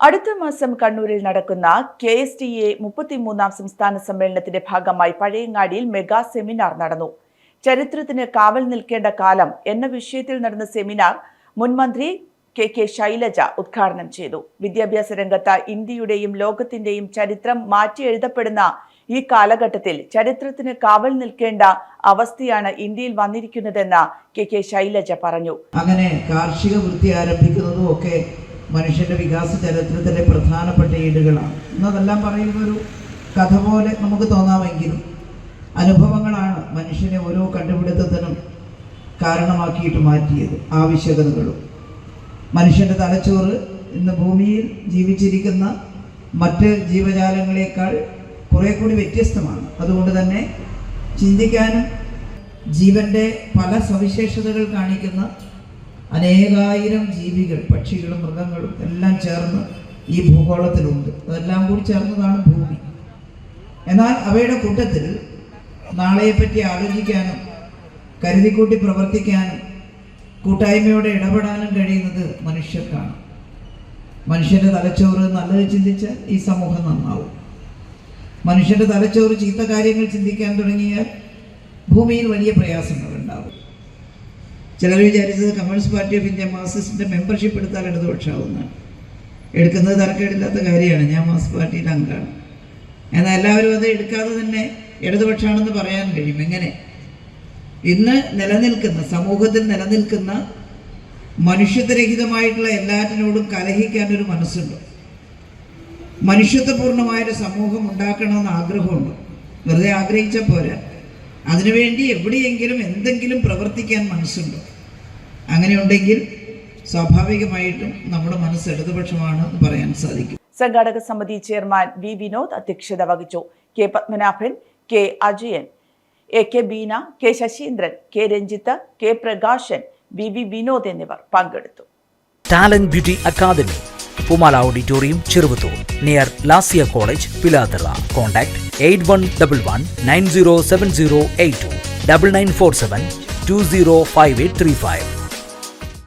അടുത്ത മാസം കണ്ണൂരിൽ നടക്കുന്ന കെ എസ് ടി എ മുപ്പത്തിമൂന്നാം സംസ്ഥാന സമ്മേളനത്തിന്റെ ഭാഗമായി പഴയങ്ങാടിയിൽ മെഗാ സെമിനാർ നടന്നു. ചരിത്രത്തിന് കാവൽ നിൽക്കേണ്ട കാലം എന്ന വിഷയത്തിൽ നടന്ന സെമിനാർ മുൻമന്ത്രി കെ കെ ശൈലജ ഉദ്ഘാടനം ചെയ്തു. വിദ്യാഭ്യാസ രംഗത്ത് ഇന്ത്യയുടെയും ലോകത്തിന്റെയും ചരിത്രം മാറ്റി എഴുതപ്പെടുന്ന ഈ കാലഘട്ടത്തിൽ ചരിത്രത്തിന് കാവൽ നിൽക്കേണ്ട അവസ്ഥയാണ് ഇന്ത്യയിൽ വന്നിരിക്കുന്നതെന്ന് കെ കെ ശൈലജ പറഞ്ഞു. അങ്ങനെ കാർഷിക വൃത്തി ആരംഭിക്കുന്നതും ഒക്കെ മനുഷ്യന്റെ വികാസ ചരിത്രത്തിലെ പ്രധാനപ്പെട്ട ഈടുകളാണ് എന്നതെല്ലാം പറയുന്ന ഒരു കഥ പോലെ നമുക്ക് തോന്നാമെങ്കിലും അനുഭവങ്ങളാണ് മനുഷ്യനെ ഓരോ കണ്ടുപിടുത്തത്തിനും കാരണമാക്കിയിട്ട് മാറ്റിയത് ആവശ്യകതകളും. മനുഷ്യന്റെ തലച്ചോറ് ഇന്ന് ഭൂമിയിൽ ജീവിച്ചിരിക്കുന്ന മറ്റ് ജീവജാലങ്ങളെക്കാൾ കുറെ കൂടി വ്യത്യസ്തമാണ്. അതുകൊണ്ട് തന്നെ ചിന്തിക്കാനും ജീവന്റെ പല സവിശേഷതകൾ കാണിക്കുന്ന അനേകായിരം ജീവികൾ പക്ഷികളും മൃഗങ്ങളും എല്ലാം ചേർന്ന് ഈ ഭൂഗോളത്തിലുണ്ട്. അതെല്ലാം കൂടി ചേർന്നതാണ് ഭൂമി. എന്നാൽ അവയുടെ കൂട്ടത്തിൽ നാളെയെപ്പറ്റി ആലോചിക്കാനും കരുതിക്കൂട്ടി പ്രവർത്തിക്കാനും കൂട്ടായ്മയോടെ ഇടപെടാനും കഴിയുന്നത് മനുഷ്യർക്കാണ്. മനുഷ്യന്റെ തലച്ചോറ് നല്ലത് ചിന്തിച്ചാൽ ഈ സമൂഹം നന്നാവും. മനുഷ്യന്റെ തലച്ചോറ് ചീത്ത കാര്യങ്ങൾ ചിന്തിക്കാൻ തുടങ്ങിയാൽ ഭൂമിയിൽ വലിയ പ്രയാസങ്ങൾ ഉണ്ടാവും ചിലർ വിചാരിച്ചത് കമ്മ്യൂണിസ്റ്റ് പാർട്ടി ഓഫ് ഇന്ത്യ മാർസിസ്റ്റിന്റെ മെമ്പർഷിപ്പ് എടുത്താൽ ഇടതുപക്ഷമാവുന്നതാണ്. എടുക്കുന്നത് തരക്കേടില്ലാത്ത കാര്യമാണ്. ഞാൻ മാർസിസ്റ്റ് പാർട്ടിയുടെ അംഗമാണ്. എന്നാൽ എല്ലാവരും അത് എടുക്കാതെ തന്നെ ഇടതുപക്ഷമാണെന്ന് പറയാൻ കഴിയും. എങ്ങനെ? ഇന്ന് നിലനിൽക്കുന്ന സമൂഹത്തിൽ നിലനിൽക്കുന്ന മനുഷ്യത്വരഹിതമായിട്ടുള്ള എല്ലാറ്റിനോടും കലഹിക്കാൻ ഒരു മനസ്സുണ്ട്. മനുഷ്യത്വപൂർണമായൊരു സമൂഹം ഉണ്ടാക്കണമെന്ന് ആഗ്രഹമുണ്ട്. വെറുതെ ആഗ്രഹിച്ച പോരാ. അതിനുവേണ്ടി എവിടെയെങ്കിലും എന്തെങ്കിലും പ്രവർത്തിക്കാൻ മനസ്സുണ്ടോ? അങ്ങനെയുണ്ടെങ്കിൽ സ്വാഭാവികമായിട്ടും നമ്മുടെ മനസ്സ് ഇടതുപക്ഷമാണ് എന്ന് പറയാൻ സാധിക്കും. സംഘാടക സമിതി ചെയർമാൻ വി വിനോദ് അധ്യക്ഷത വഹിച്ചു. K Padmanabhan K Ajayan A K Beena K Sasheendran K Ranjith K Prakashan V V Vinod എന്നിവർ പങ്കെടുത്തു. Talent beauty academy Poomala auditorium Cheruvathur near Lasya college Pilathara contact eight one double one nine zero seven zero eight two double nine four seven two zero five eight three five